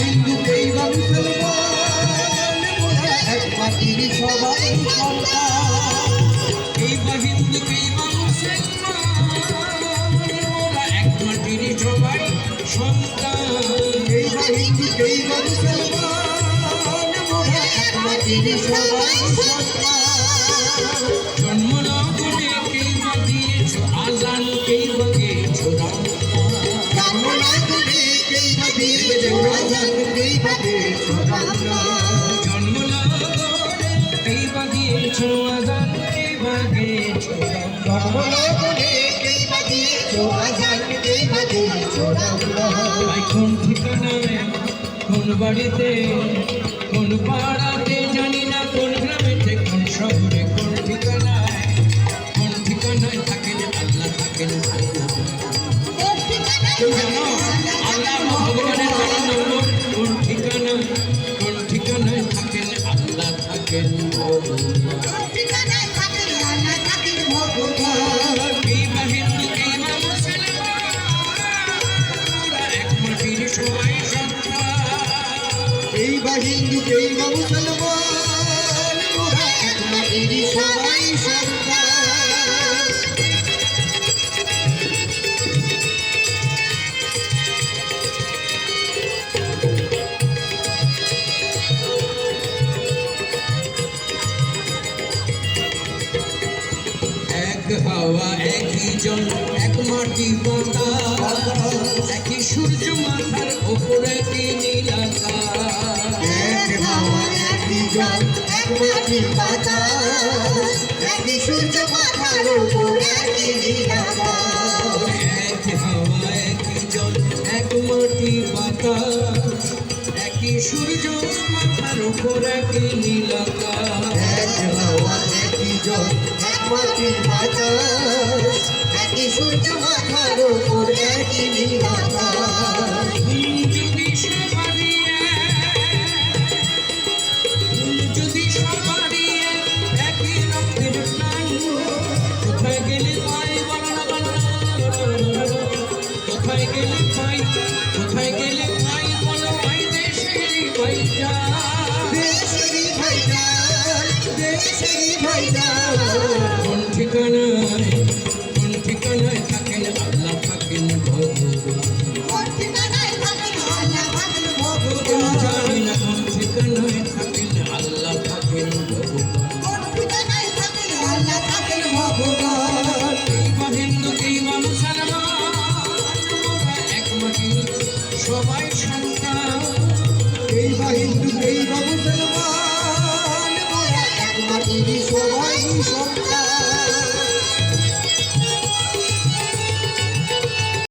হিন্দু বা মুসলমান মোরা এক মাটির সবাই সন্তান। হিন্দু বা মুসলমান ওরা এক মাটির সবাই সন্তান। হিন্দু এই বা মুসলমান মোরা এক মাটির সবাই সন্তান। জন্ম বা দিয়েছ? আজান কেই বা কেই জন্ম গেছো করে কেই বা দিয়েছ? কোন বাড়িতে কোন পাড়াতে জানি না কোন গ্রামেতে এই বা হিন্দু এই বা মুসলমান সবাই সন্তান। হাওয়া একই জল এক মাটি পাতা। একই সূর্য মাথার ওপর আকাশ। এক হাওয়া একই জল এক একই সূর্য মাথার এক হাওয়া একই জল এক মাটি বাতাস একই সূর্য মাথার ওপর একই এক মাটির বাতাস একই সূর্য মাথার উপর একই নীলাকাশ যদি সবারই যদি সবারই এক, একই রক্তের প্রাণ, কোথায় গেলে পাই? কোথায় গেলে পাই? কোথায় গেলে পাই? বলো পাই দেশেরই পাইটা দেশেরই ভাইজান দেশেরই ভাইজান। কোন ঠিকানায় কোন ঠিকানায় থাকেন আল্লাহ থাকেন ভগবান কেউ জানি না কোন ঠিকানায় থাকেন আল্লাহ থাকেন ভগবান এই বা হিন্দু এই মুসলমান এক মাটির সবাই সন্তান এই হিন্দু এই মুসলমান এক মাটির সবাই সন্তান।